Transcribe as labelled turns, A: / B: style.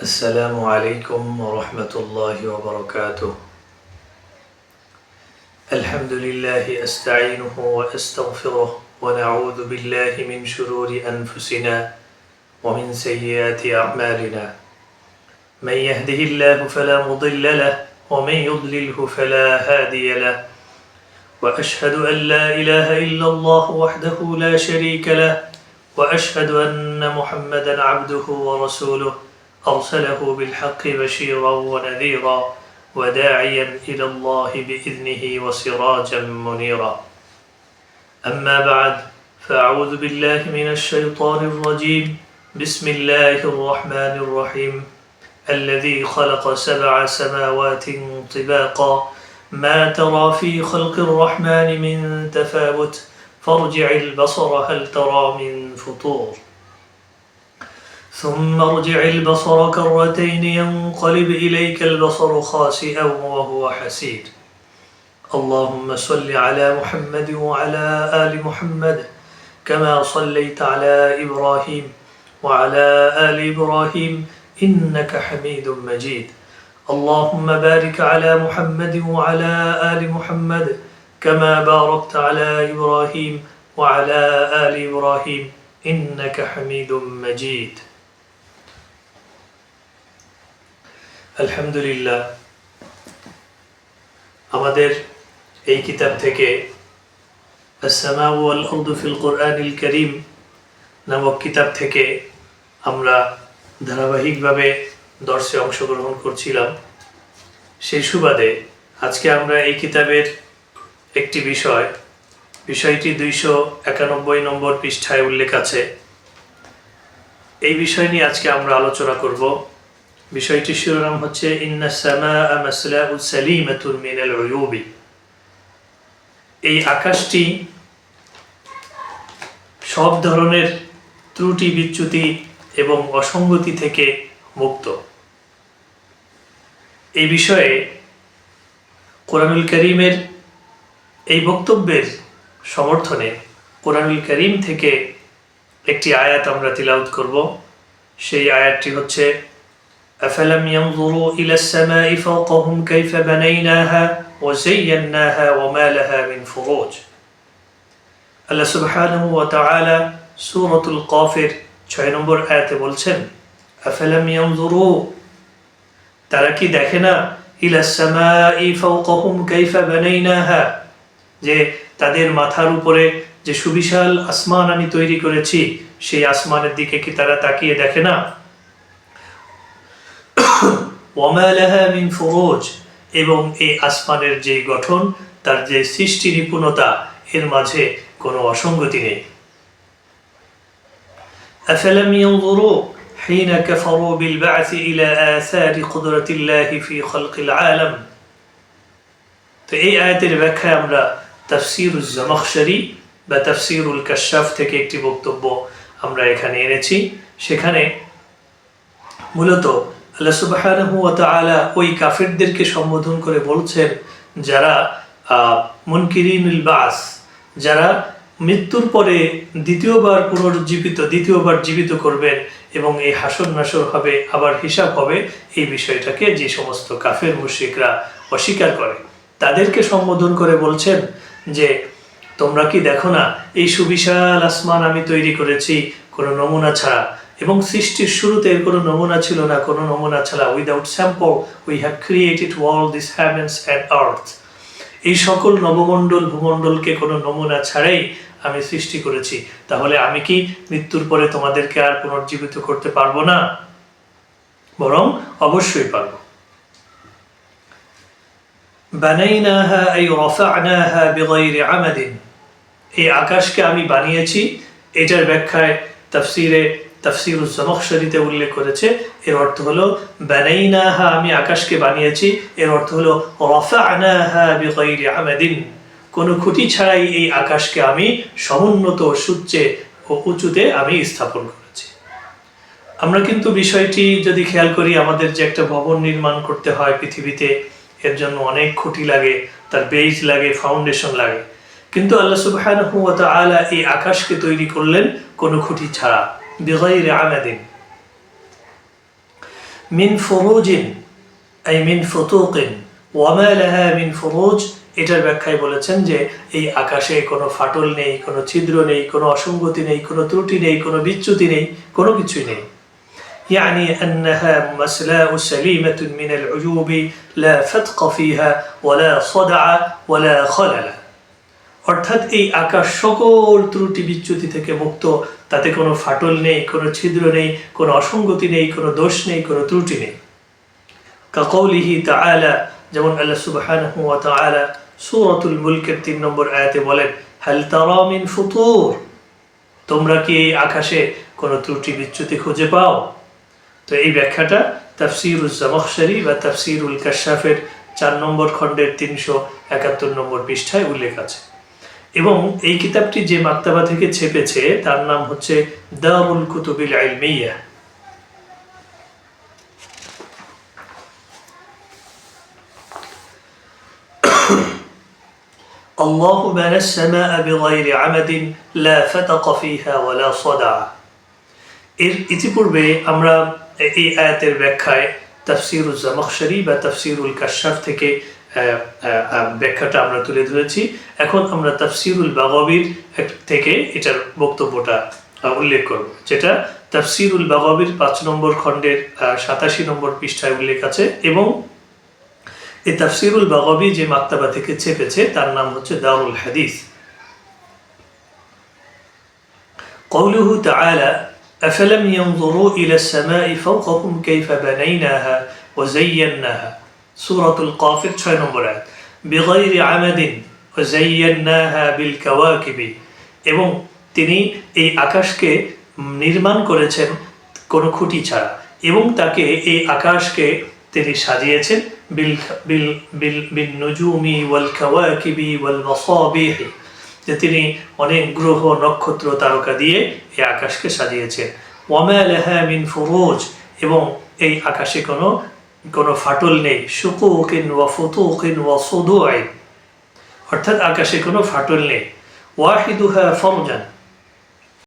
A: السلام عليكم ورحمة الله وبركاته. الحمد لله أستعينه وأستغفره ونعوذ بالله من شرور أنفسنا ومن سيئات أعمالنا. من يهده الله فلا مضل له ومن يضلله فلا هادي له. وأشهد أن لا إله إلا الله وحده لا شريك له. وأشهد أن محمدا عبده ورسوله. أرسله بالحق بشيرا ونذيرا وداعيا إلى الله بإذنه وسراجا منيرا. أما بعد فأعوذ بالله من الشيطان الرجيم. بسم الله الرحمن الرحيم. الذي خلق سبع سماوات طباقا. ما ترى في خلق الرحمن من تفاوت؟ فارجع البصر هل ترى من فطور؟ ثم ارجع البصر كرتين ينقلب إليك البصر خاسئا وهو حسير اللهم صل على محمد وعلى آل محمد كما صليت على إبراهيم وعلى آل إبراهيم إنك حميد مجيد. اللهم بارك على محمد وعلى آل محمد كما باركت على إبراهيم وعلى آل إبراهيم إنك حميد مجيد. আলহামদুলিল্লাহ, আমাদের এই কিতাব থেকে উর্দু ফিল কোরআনিল করিম নামক কিতাব থেকে আমরা ধারাবাহিকভাবে দর্শে অংশগ্রহণ করছিলাম। সেই সুবাদে আজকে আমরা এই কিতাবের একটি বিষয়, বিষয়টি দুইশো একানব্বই নম্বর পৃষ্ঠায় উল্লেখ আছে। এই বিষয় নিয়ে আজকে আমরা আলোচনা করব। বিষয়টির শিরোনাম হচ্ছে এই আকাশটি সব ধরনের ত্রুটি, বিচ্যুতি এবং অসঙ্গতি থেকে মুক্ত। এই বিষয়ে কোরআনুল করিমের এই বক্তব্যের সমর্থনে কোরআনুল করিম থেকে একটি আয়াত আমরা তিলাউত করব। সেই আয়াতটি হচ্ছে أفلم ينظروا إلى السماء فوقهم كيف بنيناها وزيناها وما لها من فروج আল্লাহ সুবহানাহু ওয়া তাআলা সূরাতুল কাফির 6 নম্বর আয়াতে বলছেন আফালাম ইয়ানজুরু তারা কি দেখে না ইলা সামাই ফাওকাহুম কাইফা বানাইনাহা যে তাদের মাথার উপরে যে সুবিশাল আসমান আমি তৈরি করেছি সেই আসমানের দিকে কি তারা তাকিয়ে দেখে না ওয়ামা লাহা মিন ফুরুজ এবং এই আসমানের যে গঠন তার যে সৃষ্টি নিপুণতা এর মাঝে কোনো অসঙ্গতি নেই أفلم ينظروا حين كفروا بالبعث إلى آثار قدرة الله في خلق العالم তো এই আয়াতের ব্যাখ্যায় আমরা তাফসিরুল জামাখশারি বা তাফসিরুল কাশাফ থেকে একটি বক্তব্য আমরা এখানে এনেছি সেখানে মূলত আল্লাহ সুবাহানহু ওই কাফেরদেরকে সম্বোধন করে বলছেন যারা মুনকিরিনুল বাস, যারা মৃত্যুর পরে দ্বিতীয়বার পুনরুজ্জীবিত, দ্বিতীয়বার জীবিত করবেন এবং এই হাসর নাসর হবে, আবার হিসাব হবে, এই বিষয়টাকে যে সমস্ত কাফের মুশিকরা অস্বীকার করে। তাদেরকে সম্বোধন করে বলছেন যে, তোমরা কি দেখো না, এই সুবিশাল আসমান আমি তৈরি করেছি, কোনো নমুনা ছাড়া। এবং সৃষ্টির শুরুতে এর কোনো নমুনা ছিল না, কোনো নমুনা ছাড়া without sample we have created world this heavens and earth এই সকল নবমণ্ডল ভূমণ্ডলকে কোনো নমুনা ছাড়াই আমি সৃষ্টি করেছি। তাহলে আমি কি মৃত্যুর পরে তোমাদেরকে আর পুনর্জীবিত করতে পারব না? বরং অবশ্যই পারব। এই এই আকাশকে আমি বানিয়েছি, এটার ব্যাখ্যায়, তাফসিরে তাফসিরুল জামখশরীতে উল্লেখ করেছে, এর অর্থ হলো, বানাইনাহা, আমি আকাশকে বানিয়েছি। এর অর্থ হলো, রফা'নাহা বিগাইরি আমাদিন। কোনো খুঁটি ছাড়াই এই আকাশকে আমি সমুন্নত সুচ্চে ও উঁচুতে আমি স্থাপন করেছি। আমরা কিন্তু বিষয়টি যদি খেয়াল করি, আমাদের যে একটা ভবন নির্মাণ করতে হয় পৃথিবীতে, এর জন্য অনেক খুঁটি লাগে, তার বেজ লাগে, ফাউন্ডেশন লাগে। কিন্তু আল্লাহ তাআলা এই আকাশকে তৈরি করলেন কোনো খুঁটি ছাড়া। বিগাইরি আমাদিন মিন ফুরুজিন এই মিন ফুতুকিন ওয়ামা লাহা মিন ফুরুজ এটার ব্যাখ্যায় বলেছেন যে এই আকাশে কোনো ফাটল নেই কোনো ছিদ্র নেই কোনো অসঙ্গতি নেই কোনো ত্রুটি নেই কোনো বিচ্যুতি নেই কোনো কিছুই নেই يعني أنها مسلاء سليمة من العيوب لا فتق فيها ولا صدع ولا خلل অর্থাৎ এই আকাশ সকল ত্রুটি বিচ্যুতি থেকে মুক্ত। তাতে কোনো ফাটল নেই, কোনো ছিদ্র নেই, কোনো অসঙ্গতি নেই, কোনো দোষ নেই, কোনো ত্রুটি নেই। কাকৌলিহি তাআলা, যেমন আল্লাহ সুবহানাহু ওয়া তাআলা সূরাতুল মুলকের 3 নম্বর আয়াতে বলেন, হাল তারা ফুতুর? তোমরা কি এই আকাশে কোনো ত্রুটি বিচ্যুতি খুঁজে পাও? তো এই ব্যাখ্যাটা তাফসিরুল জামখশারি বা তাফসিরুল কাশাফের চার নম্বর খণ্ডের তিনশো একাত্তর নম্বর পৃষ্ঠায় উল্লেখ আছে। এবং এই কিতাবটি যে মাক্তাবা থেকে ছেপেছে তার নাম হচ্ছে দারুল কুতুবিল আলমিয়া الله بنى السماء بغير عمد لا فتق فيها ولا صدع এর ইতিপূর্বে আমরা এই আয়াতের ব্যাখ্যায় তাফসিরুল জামখশারি বা তাফসিরুল কাশাফ থেকে আহ, আহ, আহ, ব্যাখ্যাটা আমরা তুলে ধরেছি এখন আমরা তাফসিরুল বাগবির এক- থেকে এটার বক্তব্যটা আহ, উল্লেখ করব যেটা তাফসিরুল বাগবির পাঁচ নম্বর খণ্ডের সাতাশি নম্বর পৃষ্ঠায় উল্লেখ আছে এবং এই তাফসিরুল বাগবি যে মাক্তাবা থেকে চেপেছে তার নাম হচ্ছে দারুল হাদিস قوله تعالى أفلم ينظروا إلى السماء فوقهم كيف بنيناها وزيناها সুরাতুল কফের ছয় নম্বর আয়াত বেগরি আমেদিন বিল কাওয়াকিবি। এবং তিনি এই আকাশকে নির্মাণ করেছেন কোনো খুঁটি ছাড়া, এবং তাকে এই আকাশকে তিনি সাজিয়েছেন বিল বিল বিল বিল নজুমি ওয়াল কাওয়াকিবি ওয়াল মসাবিহি। যে তিনি অনেক গ্রহ, নক্ষত্র, তারকা দিয়ে এই আকাশকে সাজিয়েছেন। ওয়ামা লাহা মিন ফুরুজ, এবং এই আকাশে কোনো কোনো ফাটল নেই। শুকুকিন ওয়া ফুতুকিন ওয়া সুদুআইন অর্থাৎ আকাশে কোনো ফাটল নেই। ওয়াহিদুহা ফরজান